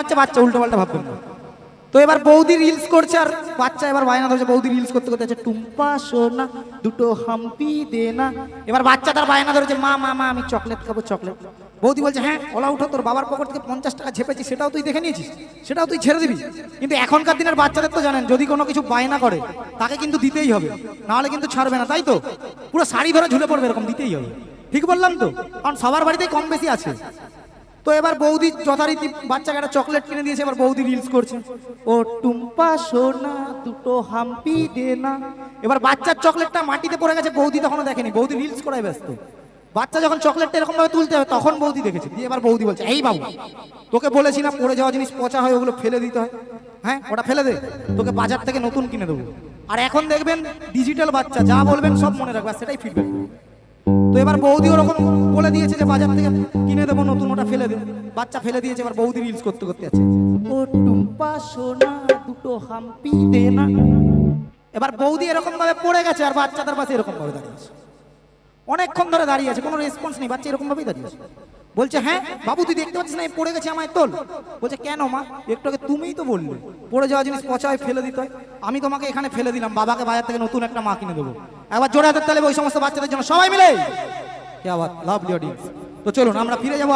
হচ্ছে বাচ্চা উল্টো পাল্টা ভাববেন না। তো এবার বৌদি রিলস করছে আর বাচ্চা এবার বায়না ধরছে, বৌদি রিলস করতে করতে আছে, টুম্পা, সোনা, দুটো হাম্পি দে না এবার বাচ্চা তার বায়না ধরেছে, মা মা মা, আমি চকলেট খাব চকলেট বৌদি বলছে হ্যাঁ ওলা, উঠো, তোর বাবার পকেট থেকে পঞ্চাশ টাকা ঝেপেছি, সেটাও তুই দেখে নিয়েছিস, সেটাও তুই ছেড়ে দিবি। কিন্তু এখনকার দিনের বাচ্চাদের তো জানেন, যদি কোনো কিছু বায়না করে, তাকে কিন্তু দিতেই হবে, নাহলে কিন্তু ছাড়বে না, তাই তো? পুরো শাড়ি ধরে ঝুলে পড়বে, এরকম দিতেই হবে। ঠিক বললাম তো? কারণ সবার বাড়িতেই কম বেশি আছে। তো এবার বৌদি যথারীতি বাচ্চাকে একটা চকলেট কিনে দিয়েছে, এবার বৌদি রিলস করছে। ও টুম্পা সোনা, দুটো হাম্পি দে না। এবার বাচ্চার চকলেটটা মাটিতে পড়ে গেছে, বৌদি তখনও দেখেনি। বৌদি রিলস করায় ব্যস্ত। বাচ্চা যখন চকলেটটা এরকম ভাবে তুলতে হবে তখন বৌদি দেখেছে। দিয়ে এবার বৌদি বলছে, এই বাবু, তোকে বলেছি না পড়ে যাওয়া জিনিস পচা হয়, ওগুলো ফেলে দিতে হয়। হ্যাঁ ওটা ফেলে দে। তোকে বাজার থেকে নতুন কিনে দেবো। আর এখন দেখবেন ডিজিটাল বাচ্চা, যা বলবেন সব মনে রাখবে সেটাই ফিডব্যাক তো এবার বৌদি ওরকম বলে দিয়েছে যে বাজার থেকে কিনে দেবো নতুন ওটা ফেলে দে বাচ্চা ফেলে দিয়েছে এবার বৌদি রিলস করতে করতে আছে। ও টুম্পা সোনা দুটো হাম্পি দে না। এবার বৌদি এরকম ভাবে পড়ে গেছে আর বাচ্চা তার পাশে এরকম ভাবে দাঁড়িয়ে আছে। অনেকক্ষণ ধরে দাঁড়িয়ে আছে কোনো রেসপন্স নেই বাচ্চা এরকম ভাবেই দাঁড়িয়ে আছে। বলছে হ্যাঁ বাবু তুই দেখতে পাচ্ছিস না পড়ে গেছি আমায় তোল। বলছে কেন মা? একটু আগে তুমিই তো বললে। পড়ে যাওয়া জিনিস পচা হয় ফেলে দিতে হয়। আমি তোমাকে এখানে ফেলে দিলাম বাবাকে বাজার থেকে নতুন একটা মা কিনে দেবো। একবার জোড়া হাতের তালে ওই সমস্ত বাচ্চাদের জন্য সবাই মিলে। আবার লাভলি অডিয়েন্স তো চলুন, আমরা ফিরে যাব